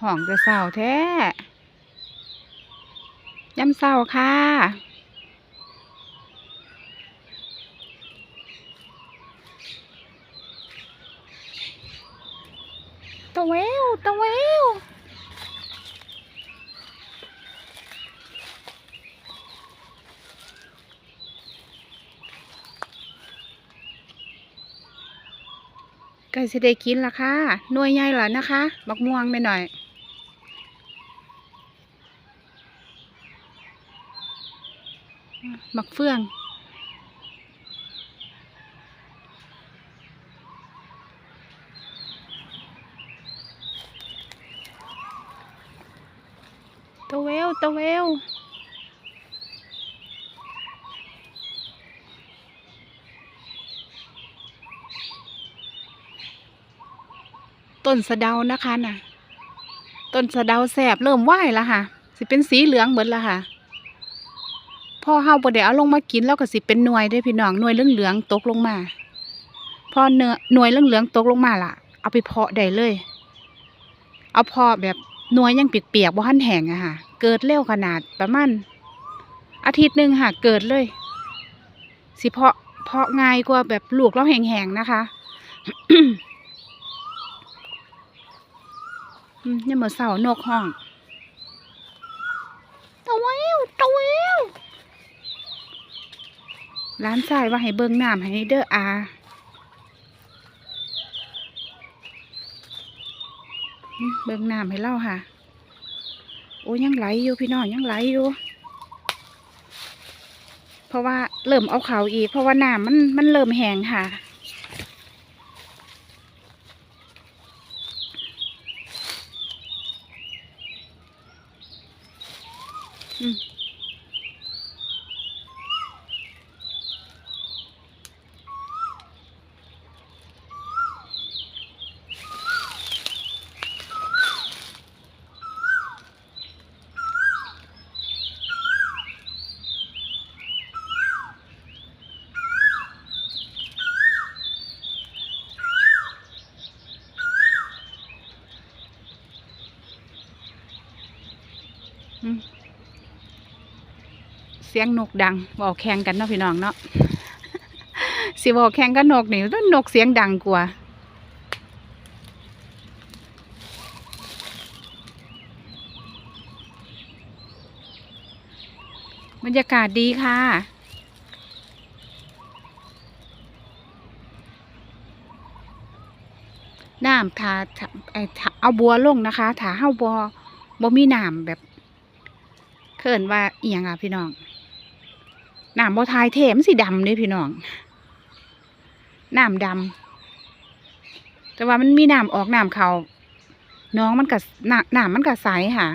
ห้องจะเศร้าแท้ย้ำเศร้าค่ะ ตะเววตะเววใกล้สิได้กินละค่ะ หน่วยใหญ่ล้วนะคะ บักม่วงไปหน่อย บักเฟือง ตะเววตะเววต้นสะเดานะคะน่ะ ต้นสะเดาแสบเริ่มไหวแล้วค่ะ สิเป็นสีเหลืองเหมือนละค่ะ พ่อเฮาบ่ได้เอาลงมากินแล้วก็สิเป็นหน่วยได้อพี่น้องหน่วยเหลืองๆตกลงมาพอเนื้อหน่วยเหลืองๆตกลงมาล่ะ เอาไปเพาะได้เลย เอาเพาะแบบหน่วยยังเปียกๆบ่ทันแห้งอะค่ะ เกิดเร็วขนาดประมาณอาทิตย์หนึ่งค่ะเกิดเลย สิเพาะเพาะง่ายกว่าแบบลูกเราแห้งๆนะคะอืมยังมือนเสานกห้องตะเววตะเวว ร้านสายว่าให้เบิ่งน้ำให้เด้ออาเบิ่งน้ำให้เล่าค่ะ โอ้ยังไหลอยู่พี่น้องยังไหลอยู่เพราะว่าเริ่มเอาเขาอีก เพราะว่าน้ำมันมันเริ่มแห้งค่ะอืม เสียงนกดังบอกแข่งกันเนาะพี่น้องเนาะสิบอกแข่งกันนกนี่ต้องนกเสียงดังกว่าบรรยากาศดีค่ะน้ำถาถาไอถาเอาบัวลงนะคะถาเฮาบัวบ่มีน้ำแบบ เขินว่าเอียงอะพี่น้องน้ำบ่ทายเทมสีดำเด้พี่น้องน้ำดำแต่ว่ามันมีน้ำออกน้ำเขาน้องมันกับน้ำมันกับใสค่ะ